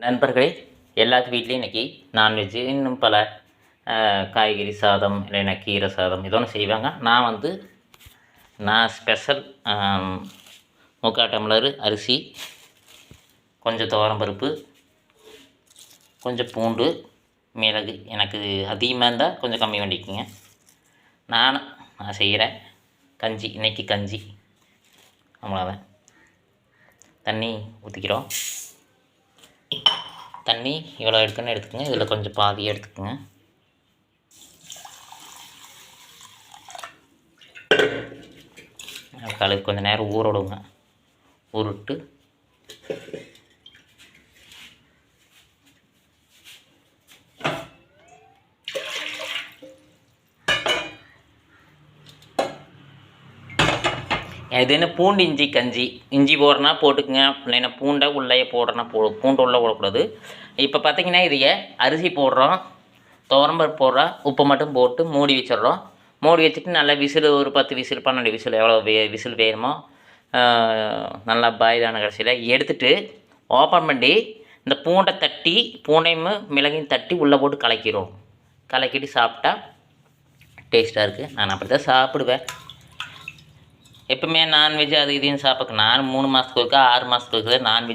நண்பர்களே எல்லாத்து வீட்லேயும் இன்றைக்கி நான்வெஜ்ஜு இன்னும் பல காய்கறி சாதம் இல்லைன்னா கீரை சாதம் ஏதோ ஒன்று செய்வாங்க. நான் வந்து நான் ஸ்பெஷல் முக்கால் டம்ளர் அரிசி கொஞ்சம் துவரம்பருப்பு கொஞ்சம் பூண்டு மிளகு எனக்கு அதிகமாக இருந்தால் கொஞ்சம் கம்மி பண்ணிக்கோங்க. நான் நான் செய்கிறேன் கஞ்சி இன்றைக்கி கஞ்சி. அவ்வளோதான் தண்ணி ஊற்றிக்கிறோம் தண்ணி இவ்வளோ எடுக்கணும்னு எடுத்துக்கோங்க. இதில் கொஞ்சம் பாதி எடுத்துக்கோங்க. கழுவி கொஞ்சம் நேரம் ஊற விடுங்க. ஊருட்டு இது என்ன பூண்டு இஞ்சி கஞ்சி. இஞ்சி போடுறனா போட்டுக்குங்க. இல்லைன்னா பூண்டை உள்ளே போடுறனா போ பூண்டு உள்ளே போடக்கூடாது. இப்போ பார்த்தீங்கன்னா இதைய அரிசி போடுறோம். துவரம்பருப்பு போடுறோம். உப்பு மட்டும் போட்டு மூடி வச்சிடுறோம். மூடி வச்சுட்டு நல்லா விசில் ஒரு பத்து விசில் பன்னெண்டு விசில் எவ்வளோ வே விசில் வேணுமோ நல்லா பாயிலான கடைசியில் எடுத்துட்டு ஓப்பன் பண்ணி இந்த பூண்டை தட்டி பூண்டையும் மிளகையும் தட்டி உள்ளே போட்டு கலக்கிடும் கலக்கிட்டு சாப்பிட்டா டேஸ்ட்டாக இருக்குது நான் அப்படி தான் சாப்பிடுவேன். எப்பவுமே நான்வெஜ் அது இதுன்னு சாப்பிட்றேன் நான் மூணு மாதத்துக்கு ஒருக்கா ஆறு மாதத்துக்கு ஒருக்கா நான்வெஜ்